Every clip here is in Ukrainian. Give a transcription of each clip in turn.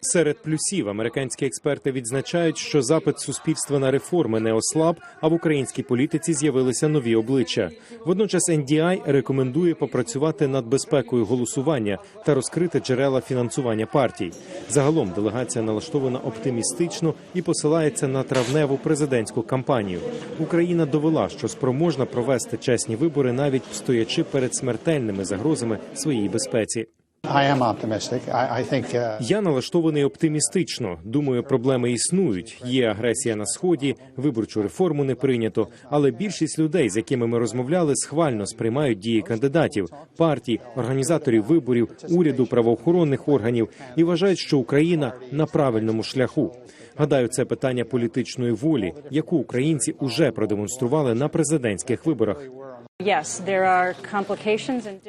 Серед плюсів американські експерти відзначають, що запит суспільства на реформи не ослаб, а в українській політиці з'явилися нові обличчя. Водночас NDI рекомендує попрацювати над безпекою голосування та розкрити джерела фінансування партій. Загалом делегація налаштована оптимістично і посилається на травневу президентську кампанію. Україна довела, що спроможна провести чесні вибори, навіть стоячи перед смертельними загрозами своїй безпеці. Uh, Я налаштований оптимістично. Думаю, проблеми існують. Є агресія на сході, виборчу реформу не прийнято. Але більшість людей, з якими ми розмовляли, схвально сприймають дії кандидатів, партій, організаторів виборів, уряду, правоохоронних органів і вважають, що Україна на правильному шляху. Гадаю, це питання політичної волі, яку українці уже продемонстрували на президентських виборах.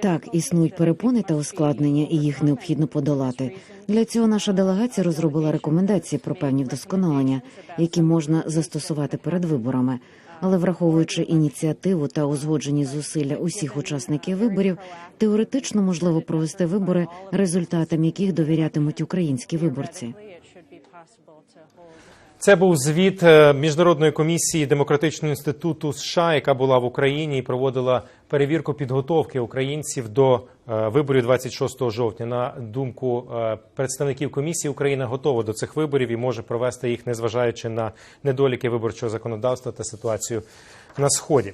Так, існують перепони та ускладнення, і їх необхідно подолати. Для цього наша делегація розробила рекомендації про певні вдосконалення, які можна застосувати перед виборами. Але враховуючи ініціативу та узгоджені зусилля усіх учасників виборів, теоретично можливо провести вибори, результатам яких довірятимуть українські виборці. Це був звіт е, міжнародної комісії демократичного інституту США, яка була в Україні і проводила перевірку підготовки українців до е, виборів 26 жовтня. На думку е, представників комісії, Україна готова до цих виборів і може провести їх, незважаючи на недоліки виборчого законодавства та ситуацію на сході.